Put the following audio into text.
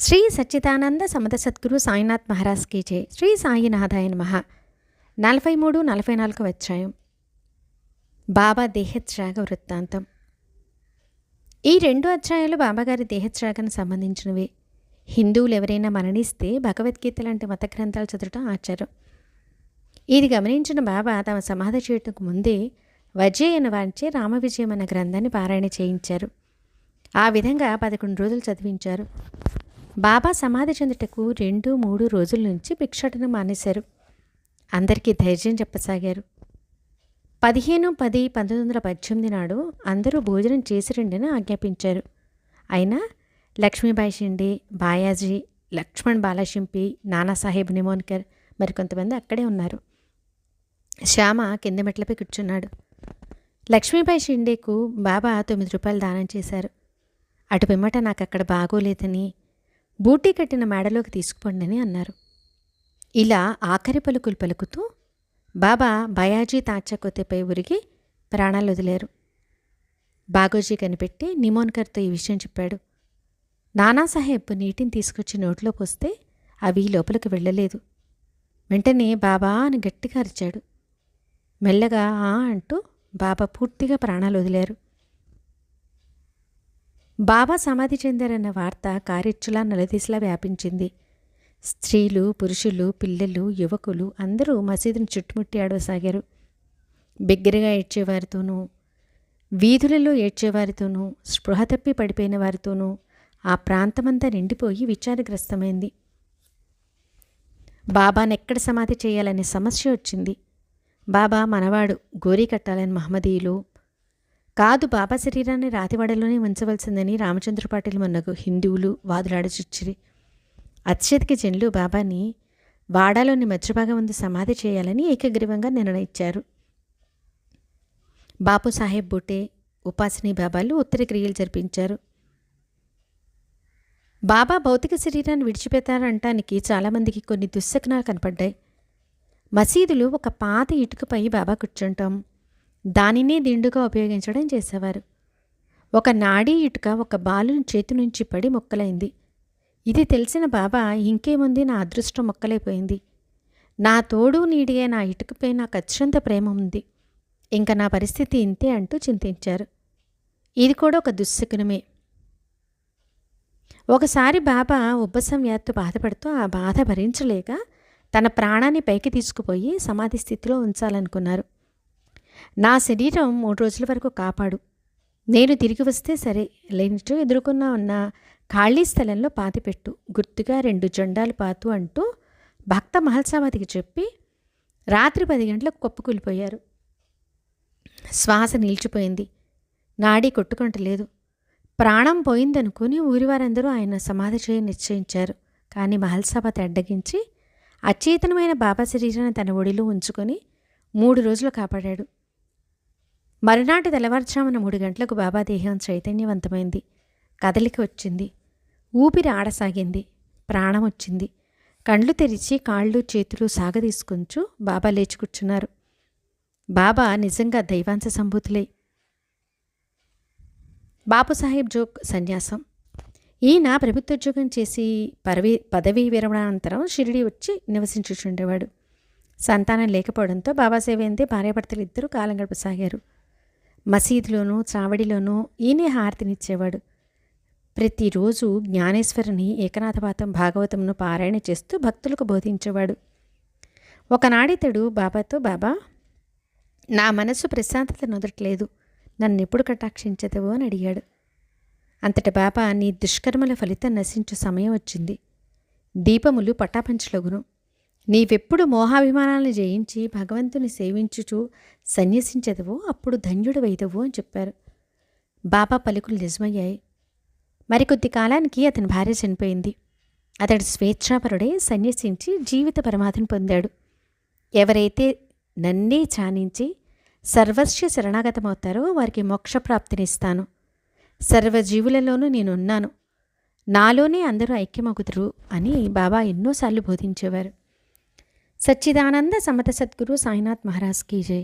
శ్రీ సచ్చిదానంద సమత సద్గురు సాయినాథ్ మహారాజ్ కీ జై. శ్రీ సాయినాథాయ మహా నలభై మూడు నలభై నాలుగు అధ్యాయం. బాబా దేహత్యాగ వృత్తాంతం. ఈ రెండు అధ్యాయాలు బాబాగారి దేహత్యాగానికి సంబంధించినవి. హిందువులు ఎవరైనా మరణిస్తే భగవద్గీత లాంటి మత గ్రంథాలు చదవటం ఆచారం ఇది గమనించిన బాబా తమ సమాధి చేయటకు ముందే వజ్జయ్యన వారించే రామ విజయం అన్న గ్రంథాన్ని పారాయణ చేయించారు. ఆ విధంగా పదకొండు రోజులు చదివించారు. బాబా సమాధి చెందుటకు రెండు మూడు రోజుల నుంచి భిక్షాటన మానేశారు. అందరికీ ధైర్యం చెప్పసాగారు. పదిహేను పది పంతొమ్మిది వందల పద్దెనిమిది నాడు అందరూ భోజనం చేసి రండిని ఆజ్ఞాపించారు. అయినా లక్ష్మీబాయి షిండే బాయాజీ లక్ష్మణ్ బాలాషింపి నానాసాహెబ్ నిమోన్కర్ మరికొంతమంది అక్కడే ఉన్నారు. శ్యామ కింద మెట్లపై కూర్చున్నాడు. లక్ష్మీబాయి షిండేకు బాబా తొమ్మిది రూపాయలు దానం చేశారు. అటు పిమ్మట నాకు అక్కడ బాగోలేదని బూటీ కట్టిన మేడలోకి తీసుకుపోండి అన్నారు. ఇలా ఆఖరి పలుకులు పలుకుతూ బాబా బయాజీ తాచకొత్తెపై ఉరిగి ప్రాణాలు వదిలేరు. బాగోజీ కనిపెట్టి నిమోన్కర్తో ఈ విషయం చెప్పాడు. నానాసాహెబ్ నీటిని తీసుకొచ్చి నోట్లో పోస్తే అవి లోపలికి వెళ్ళలేదు. వెంటనే బాబా అని గట్టిగా అరిచాడు. మెల్లగా ఆ అంటూ బాబా పూర్తిగా ప్రాణాలు వదిలారు. బాబా సమాధి చెందారన్న వార్త కారెచ్చులా నలదీసిలా వ్యాపించింది. స్త్రీలు పురుషులు పిల్లలు యువకులు అందరూ మసీదును చుట్టుముట్టి ఆడవసాగారు. బిగ్గరగా ఏడ్చేవారితోనూ వీధులలో ఏడ్చేవారితోనూ స్పృహ తప్పి పడిపోయిన వారితోనూ ఆ ప్రాంతమంతా నిండిపోయి విచారగ్రస్తమైంది. బాబానెక్కడ సమాధి చేయాలనే సమస్య వచ్చింది. బాబా మనవాడు గోరీ కట్టాలని మహమ్మదీయులు కాదు బాబా శరీరాన్ని రాతివాడలోనే ఉంచవలసిందని రామచంద్ర పాటిల్ మొన్నకు హిందువులు వాదులాడచుచ్చిరి అత్యధిక జనులు బాబాని వాడాలోని మధ్యభాగం ముందు సమాధి చేయాలని ఏకగ్రీవంగా నిర్ణయించారు బాపు సాహెబ్ బుటే ఉపాసనీ బాబాలు ఉత్తర క్రియలు జరిపించారు. బాబా భౌతిక శరీరాన్ని విడిచిపెట్టారంటానికి చాలామందికి కొన్ని దుశ్శకనాలు కనపడ్డాయి. మసీదులు ఒక పాత ఇటుకపై బాబా కూర్చుంటాం. దానినే దిండుగా ఉపయోగించడం చేసేవారు. ఒక నాడీ ఇటుక ఒక బాలుని చేతి నుంచి పడి మొక్కలైంది. ఇది తెలిసిన బాబా ఇంకేముంది నా అదృష్టం మొక్కలైపోయింది నా తోడు నీడిగే నా ఇటుకపై నాకు అత్యంత ప్రేమ ఉంది. ఇంకా నా పరిస్థితి ఇంతే అంటూ చింతించారు. ఇది కూడా ఒక దుశ్శకునమే ఒకసారి బాబా ఉబ్బసం వ్యాధితో బాధపడుతూ ఆ బాధ భరించలేక తన ప్రాణాన్ని పైకి తీసుకుపోయి సమాధి స్థితిలో ఉంచాలనుకున్నారు. నా శరీరం మూడు రోజుల వరకు కాపాడు. నేను తిరిగి వస్తే సరే లేనిట్టు ఎదుర్కొన్న ఉన్న ఖాళీ స్థలంలో పాతిపెట్టు. గుర్తుగా రెండు జెండాలు పాతు అంటూ భక్త మహల్సావతికి చెప్పి రాత్రి పది గంటలకు కొప్పుకూలిపోయారు శ్వాస నిలిచిపోయింది. నాడీ కొట్టుకుంటలేదు ప్రాణం పోయిందనుకుని ఊరివారందరూ ఆయన సమాధి చేయ నిశ్చయించారు. కానీ మహల్సావతి అడ్డగించి అచేతనమైన బాబా శరీరాన్ని తన ఒడిలో ఉంచుకొని మూడు రోజులు కాపాడాడు. మరునాటి తెల్లవారుజామున మూడు గంటలకు బాబా దేహం చైతన్యవంతమైంది. కదలిక వచ్చింది. ఊపిరి ఆడసాగింది. ప్రాణం వచ్చింది. కండ్లు తెరిచి కాళ్ళు చేతులు సాగదీసుకుంచు బాబా లేచి కూర్చున్నారు. బాబా నిజంగా దైవాంశ సంభూతులే. బాపు సాహెబ్ జోక్ సన్యాసం. ఈయన ప్రభుత్వోద్యోగం చేసి పరవి పదవీ విరమణానంతరం షిరిడి వచ్చి నివసించుచుండేవాడు. సంతానం లేకపోవడంతో బాబాసేవేందే భార్యాభర్తలు ఇద్దరూ కాలం గడపసాగారు. మసీదులోనూ చావడిలోనూ ఈయనే హారతినిచ్చేవాడు. ప్రతిరోజు జ్ఞానేశ్వరుని ఏకనాథపాతం భాగవతంను పారాయణ చేస్తూ భక్తులకు బోధించేవాడు. ఒకనాడితడు బాబాతో బాబా నా మనసు ప్రశాంతత నొదట్లేదు. నన్ను ఎప్పుడు కటాక్షించదవు అని అడిగాడు. అంతటి బాబా నీ దుష్కర్మల ఫలితం నశించు సమయం వచ్చింది. దీపములు పటాపంచలగును. నీవెప్పుడు మోహాభిమానాలను జయించి భగవంతుని సేవించుచు సన్యసించదవో అప్పుడు ధన్యుడు వైదవు అని చెప్పారు. బాబా పలుకులు నిజమయ్యాయి. మరికొద్ది కాలానికి అతని భార్య చనిపోయింది. అతడు స్వేచ్ఛాపరుడే సన్యసించి జీవిత పరమాధిని పొందాడు. ఎవరైతే నన్నే చానించి సర్వస్వ శరణాగతమవుతారో వారికి మోక్షప్రాప్తినిస్తాను. సర్వజీవులలోనూ నేనున్నాను. నాలోనే అందరూ ఐక్యమగుదురు అని బాబా ఎన్నోసార్లు బోధించేవారు. సచ్చిదానంద సమత సద్గురు సాయినాథ్ మహారాజ్ కీ జై